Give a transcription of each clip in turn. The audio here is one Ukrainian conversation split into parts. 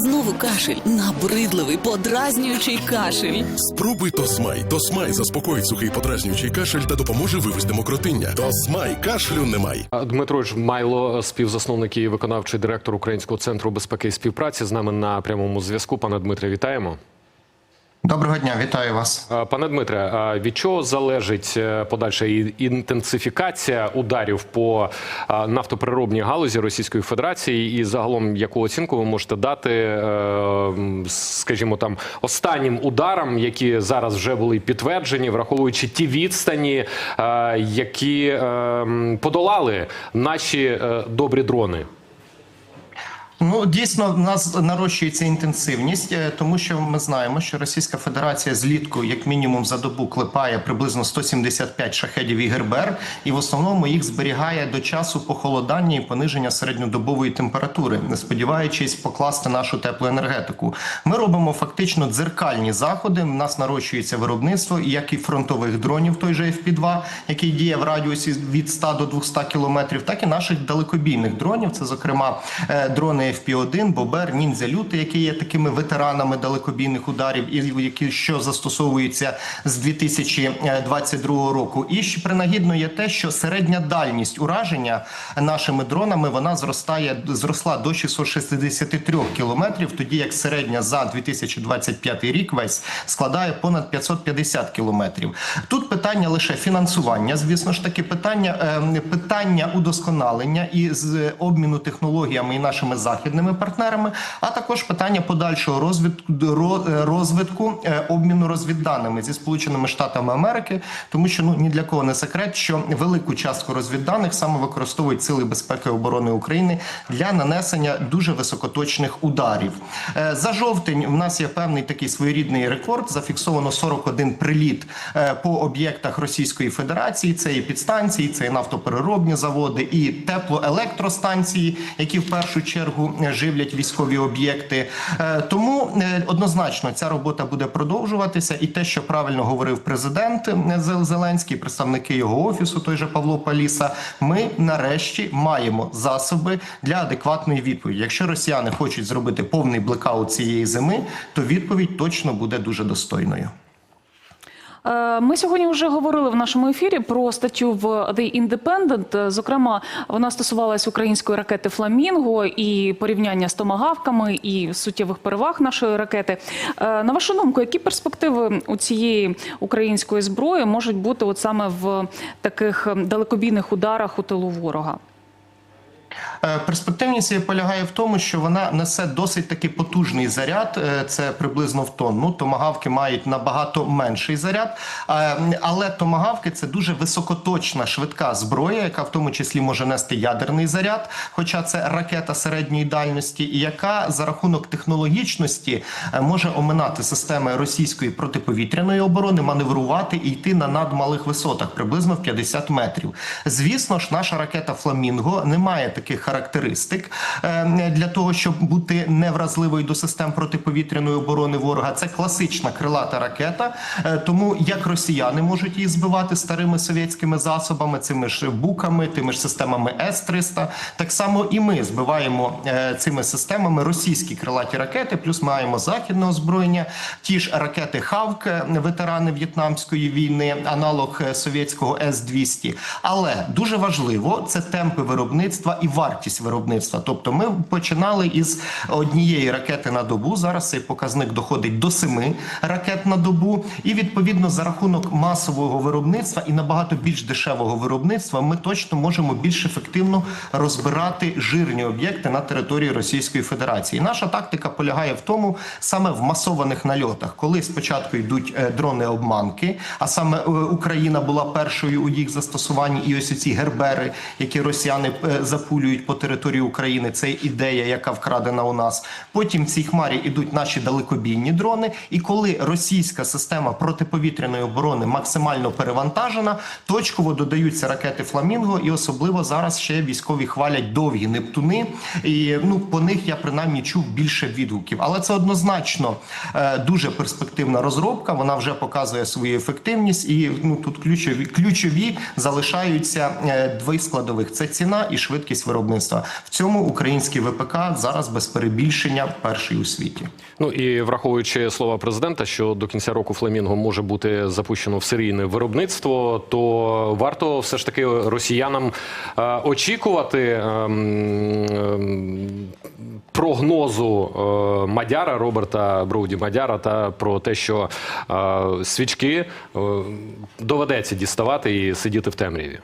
Знову кашель, набридливий, подразнюючий кашель. Спробуй Тосмай. Тосмай заспокоїть сухий подразнюючий кашель та допоможе вивести мокротиння. Тосмай кашлю немає. Дмитро Жмайло, співзасновник і виконавчий директор Українського центру безпеки і співпраці, з нами на прямому зв'язку. Пане Дмитре, вітаємо. Доброго дня, вітаю вас. Пане Дмитре, від чого залежить е, подальша інтенсифікація ударів по нафтопереробній галузі Російської Федерації, і загалом яку оцінку ви можете дати, е, скажімо, там останнім ударам, які зараз вже були підтверджені, враховуючи ті відстані, е, які подолали наші добрі дрони? Ну дійсно в нас нарощується інтенсивність, е, тому що ми знаємо, що Російська Федерація злітку, як мінімум, за добу клепає приблизно 175 шахедів і гербер, і в основному їх зберігає до часу похолодання і пониження середньодобової температури, не сподіваючись покласти нашу теплу енергетику. Ми робимо фактично дзеркальні заходи. У нас нарощується виробництво, як і фронтових дронів, той же FP-2, який діє в радіусі від 100 до 200 кілометрів, так і наших далекобійних дронів. Це зокрема е, дрони FP-1, Бобер, Ніндзя Люти, які є такими ветеранами далекобійних ударів, і які що застосовуються з 2022 року. І ще принагідно є те, що середня дальність ураження нашими дронами вона зростає зросла до 663 кілометрів, тоді як середня за 2025 рік весь складає понад 550 кілометрів. Тут питання лише фінансування, звісно ж таки, питання е, питання удосконалення і з обміну технологіями і нашими західними партнерами, а також питання подальшого розвитку е, розвитку е, обміну розвідданими зі сполученими штатами Америки, тому що ну ні для кого не секрет, що велику частку розвідданих саме використовують сили безпеки і оборони України для нанесення дуже високоточних ударів. Е, За жовтень в нас є певний такий своєрідний рекорд. Зафіксовано 41 приліт по об'єктах Російської Федерації. Це і підстанції, це і нафтопереробні заводи, і теплоелектростанції, які в першу чергу живлять військові об'єкти. Е, Тому е, однозначно ця робота буде продовжуватися, і те, що правильно говорив президент е, Зеленський, представники його офісу, той же Павло Паліса, ми нарешті маємо засоби для адекватної відповіді. Якщо росіяни хочуть зробити повний блекаут цієї зими, то відповідь точно буде дуже достойною. Е, Ми сьогодні вже говорили в нашому ефірі про статтю в The Independent. Е, Зокрема, вона стосувалась української ракети Фламінго і порівняння з томагавками і суттєвих переваг нашої ракети. Е, На вашу думку, які перспективи у цієї української зброї можуть бути от саме в таких далекобійних ударах у тилу ворога? Е, Перспективність її полягає в тому, що вона несе досить таки потужний заряд. е, Це приблизно в тонну. Томагавки мають набагато менший заряд, Е, але томагавки це дуже високоточна швидка зброя, яка в тому числі може нести ядерний заряд, хоча це ракета середньої дальності, і яка за рахунок технологічності може оминати системи російської протиповітряної оборони, маневрувати і йти на надмалих висотах, приблизно в 50 метрів. Звісно ж, наша ракета Фламінго не має таких характеристик е, для того, щоб бути невразливою до систем протиповітряної оборони ворога. Це класична крилата ракета. Е, Тому як росіяни можуть її збивати старими совєтськими засобами, цими ж буками, тими ж системами С-300, так само і ми збиваємо е, цими системами російські крилаті ракети. Плюс маємо західне озброєння, ті ж ракети Хавк, ветерани В'єтнамської війни, аналог совєтського С-200. Але дуже важливо це темпи виробництва і вартість виробництва. Тобто, ми починали із однієї ракети на добу. Зараз цей показник доходить до семи ракет на добу. І відповідно за рахунок масового виробництва і набагато більш дешевого виробництва, ми точно можемо більш ефективно розбирати жирні об'єкти на території Російської Федерації. Наша тактика полягає в тому, саме в масованих нальотах, коли спочатку йдуть е, дрони-обманки, а саме е, Україна була першою у їх застосуванні, і ось ці гербери, які росіяни е, запулюють по території України. Це ідея, яка вкрадена у нас. Потім в цій хмарі йдуть наші далекобійні дрони. І коли російська система протиповітряної оборони максимально перевантажена, точково додаються ракети Фламінго, і особливо зараз ще військові хвалять довгі нептуни. І ну по них я принаймні чув більше відгуків. Але це однозначно е, дуже перспективна розробка. Вона вже показує свою ефективність, і ну тут ключові ключові залишаються е, дві складових: це ціна і швидкість виробництва. В цьому український ВПК зараз без перебільшення перший у світі. Ну і враховуючи слова президента, що до кінця року фламінго може бути запущено в серійне виробництво, то варто все ж таки росіянам е, очікувати ем, ем, прогнозу е, Мадяра Роберта Броуді Мадяра та про те, що е, свічки доведеться діставати і сидіти в темряві.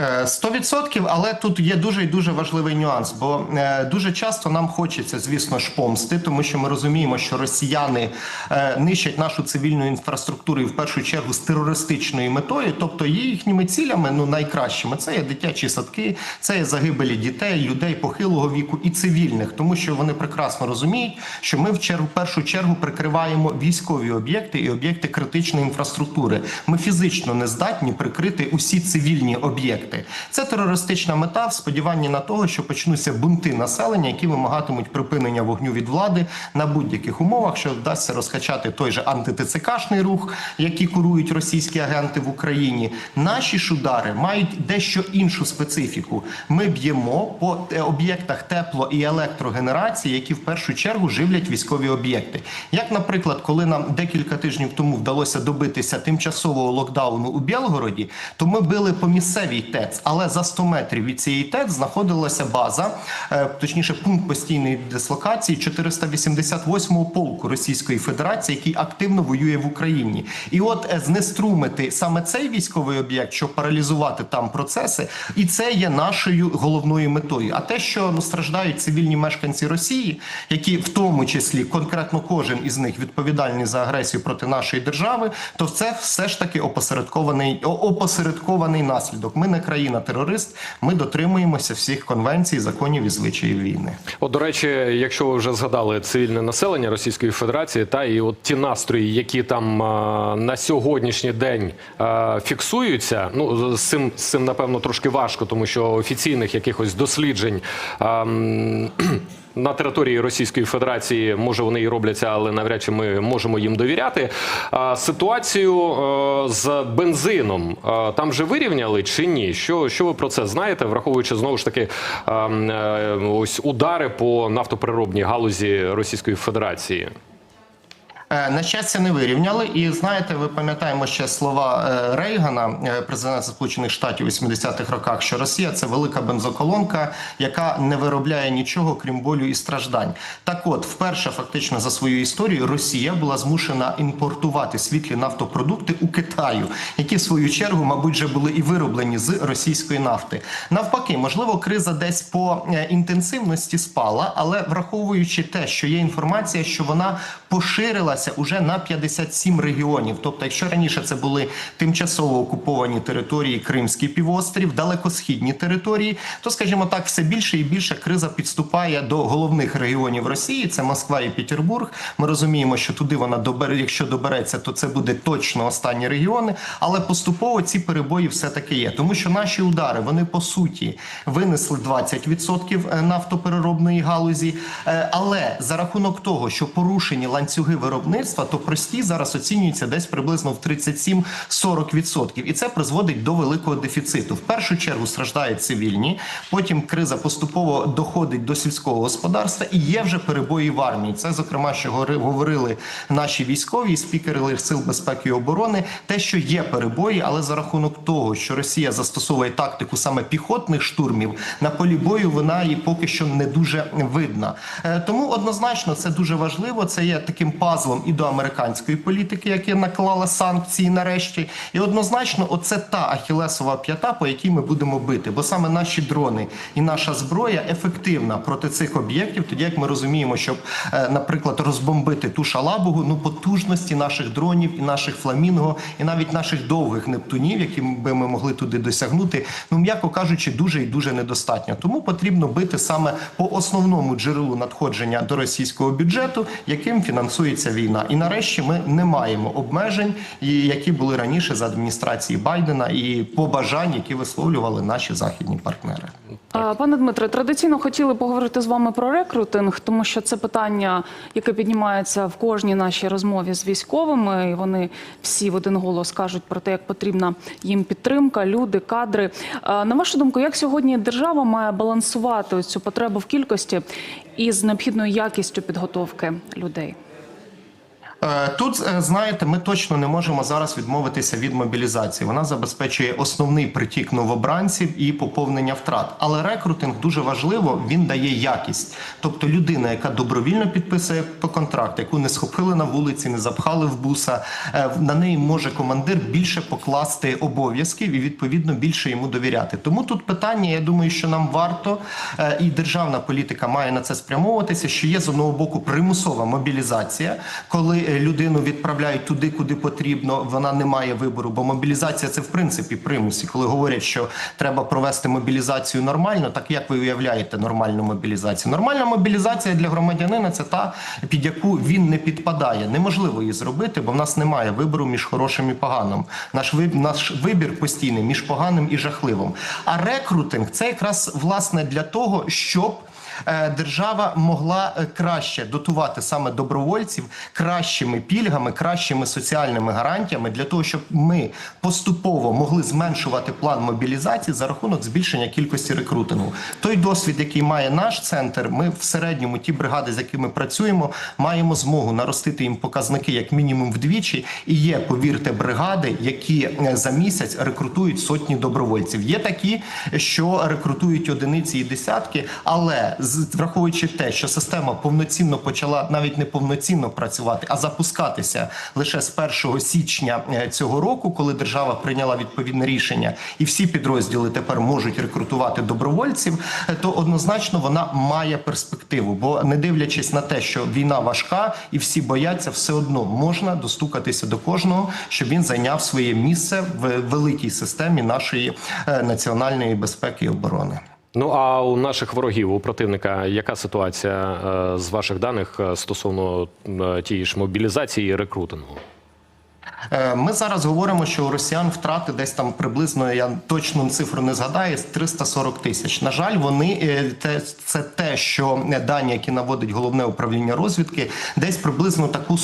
Е, 100%, але тут є дуже і дуже важливий нюанс, бо е, дуже часто нам хочеться, звісно ж, помсти, тому що ми розуміємо, що росіяни е, нищать нашу цивільну інфраструктуру і в першу чергу з терористичною метою, тобто їхніми цілями, ну найкращими це є дитячі садки, це є загибелі дітей, людей похилого віку і цивільних, тому що вони прекрасно розуміють, що ми в чергу першу чергу прикриваємо військові об'єкти і об'єкти критичної інфраструктури. Ми фізично не здатні прикрити усі цивільні об'єкти. Це терористична мета в сподіванні на того, що почнуться бунти населення, які вимагатимуть припинення вогню від влади на будь-яких умовах, що вдасться розкачати той же антитицикашний рух, який курують російські агенти в Україні. Наші удари мають дещо іншу специфіку. Ми б'ємо по е, об'єктах тепло і електрогенерації, які в першу чергу живлять військові об'єкти. Як, наприклад, коли нам декілька тижнів тому вдалося добитися тимчасового локдауну у Білгороді, то ми били по місцевій ТЕЦ, але за 100 метрів від цієї ТЕЦ знаходилася база, е, точніше, пункт постійної дислокації 488-го полку Російської Федерації, який активно воює в Україні. І от е, знеструмити саме цей військовий об'єкт, щоб паралізувати там процеси, і це є нашою головною метою. А те, що ну, страждають цивільні мешканці Росії, які в тому числі конкретно кожен із них відповідальний за агресію проти нашої держави, то це все ж таки опосередкований опосередкований наслідок. Ми не країна-терорист, ми дотримуємося всіх конвенцій, законів і звичаїв війни. От, до речі, якщо ви вже згадали цивільне населення Російської Федерації, та і от ті настрої, які там на сьогоднішній день фіксуються, ну з цим з цим напевно трошки важко, тому що офіційних якихось досліджень. На території Російської Федерації може вони і робляться, але навряд чи ми можемо їм довіряти. Ситуацію е, з бензином е, там вже вирівняли чи ні? Що, що ви про це знаєте, враховуючи знову ж таки е, е, ось удари по нафтоприробній галузі Російської Федерації? Е, На щастя, не вирівняли. І знаєте, ви пам'ятаємо ще слова е, Рейгана, е, президента Сполучених Штатів у 80-х роках, що Росія це велика бензоколонка, яка не виробляє нічого крім болю і страждань. Так, от, вперше, фактично, за свою історію, Росія була змушена імпортувати світлі нафтопродукти у Китаю, які в свою чергу, мабуть, вже були і вироблені з російської нафти. Навпаки, можливо, криза десь по інтенсивності спала, але враховуючи те, що є інформація, що вона поширилася уже на 57 регіонів. Тобто, якщо раніше це були тимчасово окуповані території, Кримський півострів, далекосхідні території, то, скажімо так, все більше і більше криза підступає до головних регіонів Росії. Це Москва і Петербург. Ми розуміємо, що туди вона добере, якщо добереться, то це буде точно останні регіони. Але поступово ці перебої все таки є, тому що наші удари вони по суті винесли 20% нафтопереробної галузі. Е, Але за рахунок того, що порушені ланцюги виробництва, то прості зараз оцінюються десь приблизно в 37-40%. І це призводить до великого дефіциту. В першу чергу страждають цивільні, потім криза поступово доходить до сільського господарства і є вже перебої в армії. Це зокрема, що говори- говорили наші військові і спікери сил безпеки і оборони. Те, що є перебої, але за рахунок того, що Росія застосовує тактику саме піхотних штурмів на полі бою, вона і поки що не дуже видна. Е, Тому однозначно це дуже важливо. Це є таким пазлом і до американської політики, яка наклала санкції нарешті. І однозначно, оце та ахілесова п'ята, по якій ми будемо бити. Бо саме наші дрони і наша зброя ефективна проти цих об'єктів, тоді як ми розуміємо, щоб, е, наприклад, розбомбити ту шалабугу, ну потужності наших дронів і наших фламінго, і навіть наших довгих нептунів, які би ми могли туди досягнути, ну м'яко кажучи, дуже і дуже недостатньо. Тому потрібно бити саме по основному джерелу надходження до російського бюджету, яким фінансується війна. Війна. І нарешті ми не маємо обмежень, які були раніше за адміністрації Байдена, і побажань, які висловлювали наші західні партнери. Пане Дмитре, традиційно хотіли поговорити з вами про рекрутинг, тому що це питання, яке піднімається в кожній нашій розмові з військовими, і вони всі в один голос кажуть про те, як потрібна їм підтримка, люди, кадри. На вашу думку, як сьогодні держава має балансувати цю потребу в кількості із необхідною якістю підготовки людей? Е, Тут е, знаєте, ми точно не можемо зараз відмовитися від мобілізації. Вона забезпечує основний притік новобранців і поповнення втрат. Але рекрутинг дуже важливо. Він дає якість. Тобто, людина, яка добровільно підписує по контракт, яку не схопили на вулиці, не запхали в буса. е, На неї може командир більше покласти обов'язків і відповідно більше йому довіряти. Тому тут питання, я думаю, що нам варто і державна політика має на це спрямовуватися. Що є з одного боку примусова мобілізація, коли людину відправляють туди, куди потрібно, вона не має вибору, бо мобілізація це в принципі примус. І коли говорять, що треба провести мобілізацію нормально, так як ви уявляєте нормальну мобілізацію? Нормальна мобілізація для громадянина це та, під яку він не підпадає. Неможливо її зробити, бо в нас немає вибору між хорошим і поганим. Наш вибір, наш вибір постійний між поганим і жахливим. А рекрутинг це якраз власне для того, щоб е, держава могла е, краще дотувати саме добровольців кращими пільгами, кращими соціальними гарантіями для того, щоб ми поступово могли зменшувати план мобілізації за рахунок збільшення кількості рекрутингу. Той досвід, який має наш центр, ми в середньому ті бригади, з якими працюємо, маємо змогу наростити їм показники як мінімум вдвічі. І є, повірте, бригади, які е, за місяць рекрутують сотні добровольців. Є такі, що рекрутують одиниці і десятки, але враховуючи те, що система повноцінно почала навіть не повноцінно працювати, а запускатися лише з 1 січня е, цього року, коли держава прийняла відповідне рішення, і всі підрозділи тепер можуть рекрутувати добровольців, е, то однозначно вона має перспективу. Бо не дивлячись на те, що війна важка і всі бояться, все одно можна достукатися до кожного, щоб він зайняв своє місце в великій системі нашої е, національної безпеки і оборони. Ну а у наших ворогів, у противника, яка ситуація е, з ваших даних е, стосовно е, тієї ж мобілізації і рекрутингу? Е, Ми зараз говоримо, що у росіян втрати десь там приблизно, я точну цифру не згадаю, 340 тисяч. На жаль, вони е, це те, що дані, які наводить головне управління розвідки, десь приблизно таку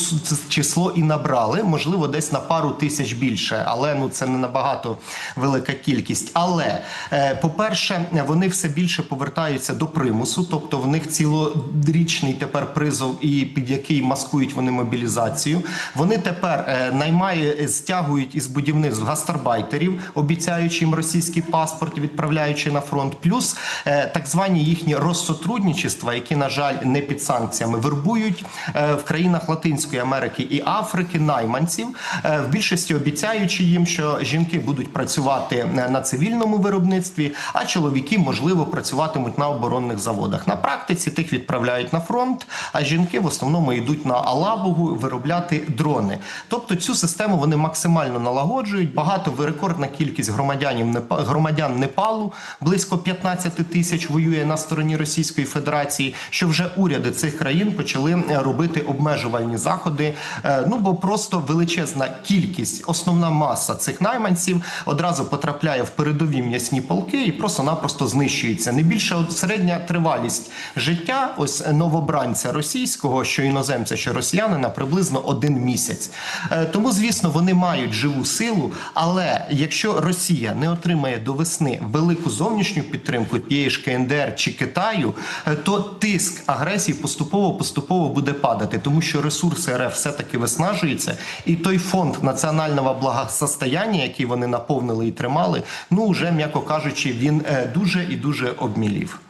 число і набрали. Можливо, десь на пару тисяч більше, але ну це не набагато велика кількість. Але е, по-перше, вони все більше повертаються до примусу, тобто в них цілорічний тепер призов, і під який маскують вони мобілізацію. Вони тепер е, наймає, стягують із будівництв гастарбайтерів, обіцяючи їм російський паспорт, відправляючи на фронт. Плюс е, так звані їхні розсотрудничества, які на жаль не під санкціями, вербують е, в країнах Латинської Америки і Африки найманців, е, в більшості обіцяючи їм, що жінки будуть працювати на цивільному виробництві, а чоловіки можливо працюватимуть на оборонних заводах. На практиці тих відправляють на фронт, а жінки в основному йдуть на Алабугу виробляти дрони. Тобто цю систему вони максимально налагоджують. Багато рекордна кількість громадянів громадян Непалу, близько 15 тисяч воює на стороні Російської Федерації. Що вже уряди цих країн почали е, робити обмежувальні заходи. Е, Ну бо просто величезна кількість, основна маса цих найманців одразу потрапляє в передові м'ясні полки і просто-напросто знищується. Не більше середня тривалість життя ось новобранця російського, що іноземця, що росіянина, приблизно один місяць. Е, Тому, звісно, вони мають живу силу. Але якщо Росія не отримає до весни велику зовнішню підтримку тієї ж КНДР чи Китаю, е, то тиск агресії поступово поступово буде падати, тому що ресурси РФ все таки виснажуються, і той фонд національного благосостояння, який вони наповнили і тримали, ну вже м'яко кажучи, він е, дуже і дуже обмілів.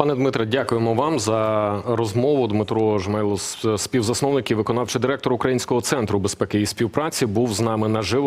Пане Дмитре, дякуємо вам за розмову. Дмитро Жмайло, співзасновник і виконавчий директор Українського центру безпеки і співпраці, був з нами наживо.